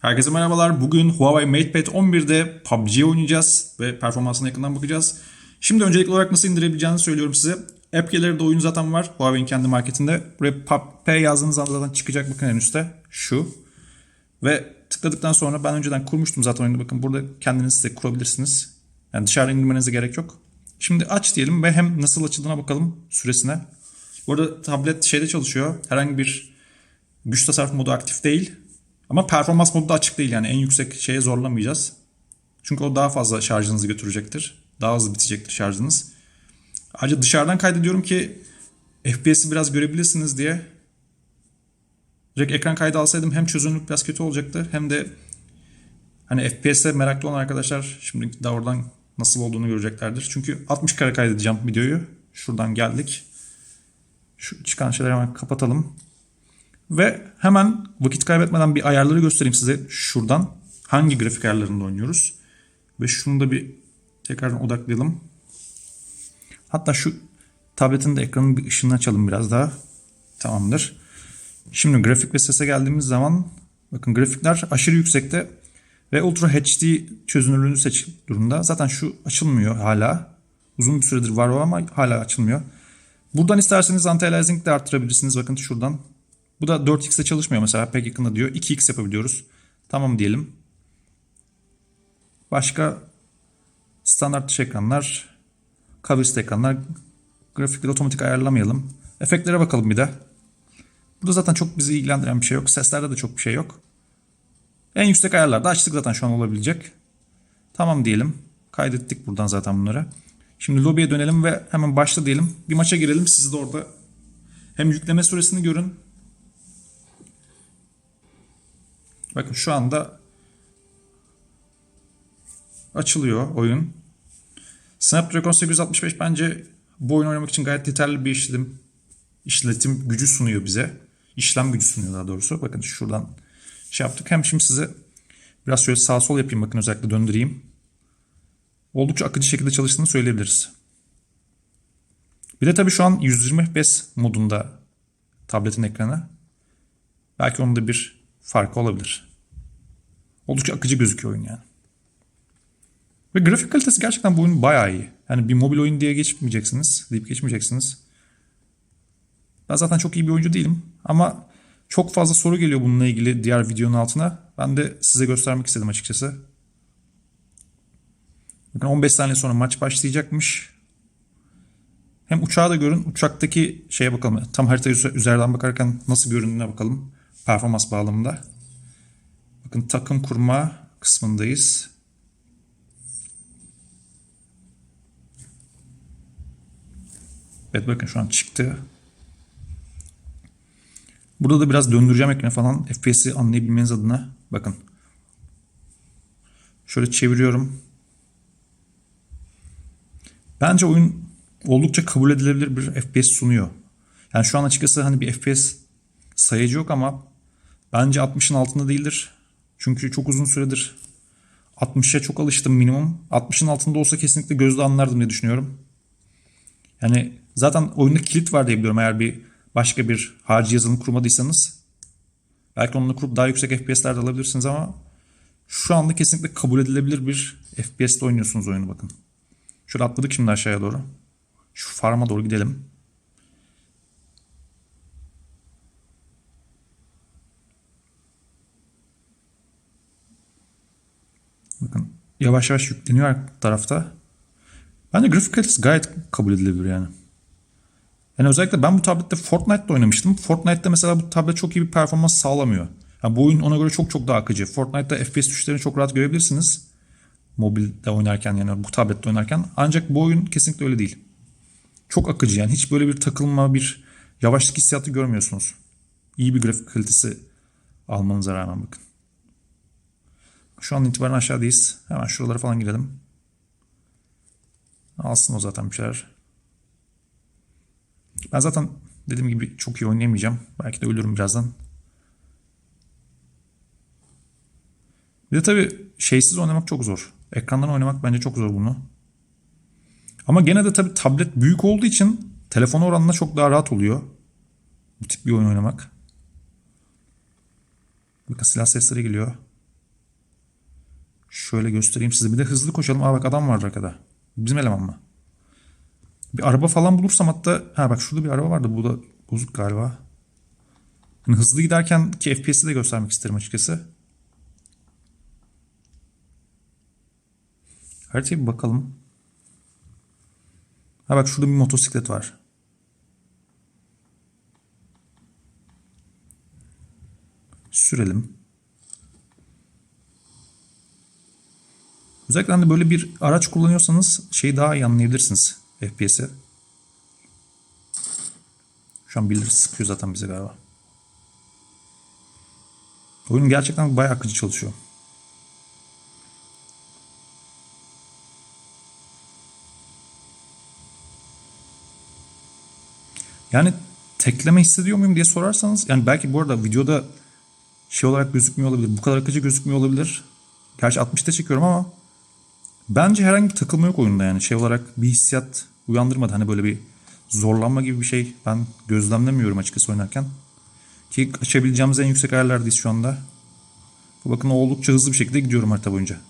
Herkese merhabalar. Bugün Huawei MatePad 11'de PUBG oynayacağız ve performansına yakından bakacağız. Şimdi öncelikli olarak nasıl indirebileceğinizi söylüyorum size. App Gallery'de oyun zaten var. Huawei'in kendi marketinde. Buraya PUBG yazdığınız anda zaten çıkacak bakın en üstte. Şu. Ve tıkladıktan sonra ben önceden kurmuştum zaten oyunu. Bakın burada kendiniz de kurabilirsiniz. Yani dışarıda indirmenize gerek yok. Şimdi aç diyelim ve hem nasıl açıldığına bakalım süresine. Bu arada tablet şeyde çalışıyor. Herhangi bir güç tasarruf modu aktif değil. Ama performans modu da açık değil yani en yüksek şeye zorlamayacağız. Çünkü o daha fazla şarjınızı götürecektir. Daha hızlı bitecektir şarjınız. Ayrıca dışarıdan kaydediyorum ki FPS'i biraz görebilirsiniz diye. Direkt ekran kaydı alsaydım hem çözünürlük biraz kötü olacaktı hem de hani FPS'e meraklı olan arkadaşlar şimdi daha oradan nasıl olduğunu göreceklerdir. Çünkü 60 kare kaydedeceğim videoyu. Şuradan geldik. Şu çıkan şeyleri hemen kapatalım. Ve hemen vakit kaybetmeden bir ayarları göstereyim size şuradan. Hangi grafik ayarlarında oynuyoruz. Ve şunu da bir tekrardan odaklayalım. Hatta şu tabletin de ekranın bir ışığını açalım biraz daha. Tamamdır. Şimdi grafik ve sese geldiğimiz zaman bakın grafikler aşırı yüksekte ve Ultra HD çözünürlüğünü seç durumda. Zaten şu açılmıyor hala. Uzun bir süredir var o ama hala açılmıyor. Buradan isterseniz anti-aliasing de arttırabilirsiniz. Bakın şuradan bu da 4x'te çalışmıyor mesela pek yakında diyor. 2x yapabiliyoruz. Tamam diyelim. Başka standart dışı ekranlar, kavisli ekranlar, grafikleri otomatik ayarlamayalım. Efektlere bakalım bir de. Burada zaten çok bizi ilgilendiren bir şey yok. Seslerde de çok bir şey yok. En yüksek ayarlarda açtık zaten şu an olabilecek. Tamam diyelim. Kaydettik buradan zaten bunları. Şimdi lobiye dönelim ve hemen başla diyelim. Bir maça girelim. Siz de orada hem yükleme süresini görün Bakın şu anda açılıyor oyun. Snapdragon 865 bence bu oyun oynamak için gayet yeterli bir işletim işletim gücü sunuyor bize. İşlem gücü sunuyor daha doğrusu. Bakın şuradan şey yaptık. Hem şimdi size biraz şöyle sağ sol yapayım. Bakın özellikle döndüreyim. Oldukça akıcı şekilde çalıştığını söyleyebiliriz. Bir de tabii şu an 120 FPS modunda tabletin ekranı. Belki onun da bir farkı olabilir. Oldukça akıcı gözüküyor oyun yani. Ve grafik kalitesi gerçekten bu oyun bayağı iyi. Yani bir mobil oyun diye geçmeyeceksiniz. Deyip geçmeyeceksiniz. Ben zaten çok iyi bir oyuncu değilim. Ama çok fazla soru geliyor bununla ilgili diğer videonun altına. Ben de size göstermek istedim açıkçası. Bakın 15 saniye sonra maç başlayacakmış. Hem uçağı da görün. Uçaktaki şeye bakalım. Tam harita üzerinden bakarken nasıl göründüğüne bakalım. Performans bağlamında. Bakın takım kurma kısmındayız. Evet bakın şu an çıktı. Burada da biraz döndüreceğim ekranı falan. FPS'i anlayabilmeniz adına. Bakın. Şöyle çeviriyorum. Bence oyun oldukça kabul edilebilir bir FPS sunuyor. Yani şu an açıkçası hani bir FPS sayıcı yok ama bence 60'ın altında değildir. Çünkü çok uzun süredir 60'a çok alıştım minimum. 60'ın altında olsa kesinlikle gözle anlardım diye düşünüyorum. Yani zaten oyunda kilit var diye biliyorum eğer bir başka bir harici yazılım kurmadıysanız. Belki onunla kurup daha yüksek FPS'ler de alabilirsiniz ama şu anda kesinlikle kabul edilebilir bir FPS'te oynuyorsunuz oyunu bakın. Şöyle atladık şimdi aşağıya doğru. Şu farma doğru gidelim. Bakın yavaş yavaş yükleniyor arka tarafta. Bence grafik kalitesi gayet kabul edilebilir yani. Yani özellikle ben bu tablette Fortnite'da oynamıştım. Fortnite'da mesela bu tablet çok iyi bir performans sağlamıyor. Yani bu oyun ona göre çok çok daha akıcı. Fortnite'da FPS tuşlarını çok rahat görebilirsiniz. Mobilde oynarken yani bu tablette oynarken. Ancak bu oyun kesinlikle öyle değil. Çok akıcı yani. Hiç böyle bir takılma, bir yavaşlık hissiyatı görmüyorsunuz. İyi bir grafik kalitesi almanıza rağmen bakın. Şu an itibaren aşağıdayız. Hemen şuralara falan girelim. Alsın o zaten bir şeyler. Ben zaten dediğim gibi çok iyi oynayamayacağım. Belki de ölürüm birazdan. Bir de tabii şeysiz oynamak çok zor. Ekrandan oynamak bence çok zor bunu. Ama gene de tabii tablet büyük olduğu için telefon oranına çok daha rahat oluyor. Bu tip bir oyun oynamak. Bakın silah sesleri geliyor. Şöyle göstereyim size. Bir de hızlı koşalım. Aa bak adam var arkada. Bizim eleman mı? Bir araba falan bulursam hatta... Ha bak şurada bir araba vardı. Bu da bozuk galiba. Hani hızlı giderken ki FPS'i de göstermek isterim açıkçası. Haritaya bir bakalım. Ha bak şurada bir motosiklet var. Sürelim. Özellikle hani böyle bir araç kullanıyorsanız şeyi daha iyi anlayabilirsiniz FPS'i. Şu an birileri sıkıyor zaten bize galiba. Oyun gerçekten bayağı akıcı çalışıyor. Yani tekleme hissediyor muyum diye sorarsanız yani belki bu arada videoda şey olarak gözükmüyor olabilir. Bu kadar akıcı gözükmüyor olabilir. Gerçi 60'ta çekiyorum ama bence herhangi bir takılma yok oyunda yani. Şey olarak bir hissiyat uyandırmadı. Hani böyle bir zorlanma gibi bir şey ben gözlemlemiyorum açıkçası oynarken. Ki açabileceğimiz en yüksek ayarlardayız şu anda. Bakın oldukça hızlı bir şekilde gidiyorum harita boyunca.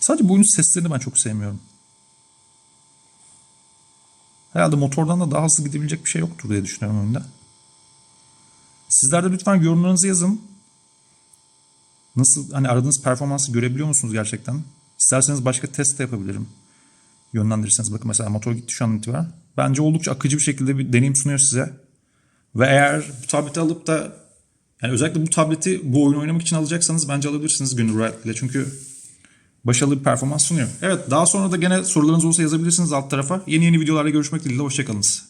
Sadece bu oyunun seslerini ben çok sevmiyorum. Herhalde motordan da daha hızlı gidebilecek bir şey yoktur diye düşünüyorum oyunda. Sizler de lütfen yorumlarınızı yazın. Nasıl hani aradığınız performansı görebiliyor musunuz gerçekten? İsterseniz başka test de yapabilirim. Yönlendirirseniz bakın mesela motor gitti şu an itibaren. Bence oldukça akıcı bir şekilde bir deneyim sunuyor size. Ve eğer bu tableti alıp da yani özellikle bu tableti bu oyunu oynamak için alacaksanız bence alabilirsiniz gönül rahatlığıyla. Çünkü başarılı bir performans sunuyor. Evet daha sonra da gene sorularınız olsa yazabilirsiniz alt tarafa. Yeni yeni videolarla görüşmek dileğiyle. Hoşçakalınız.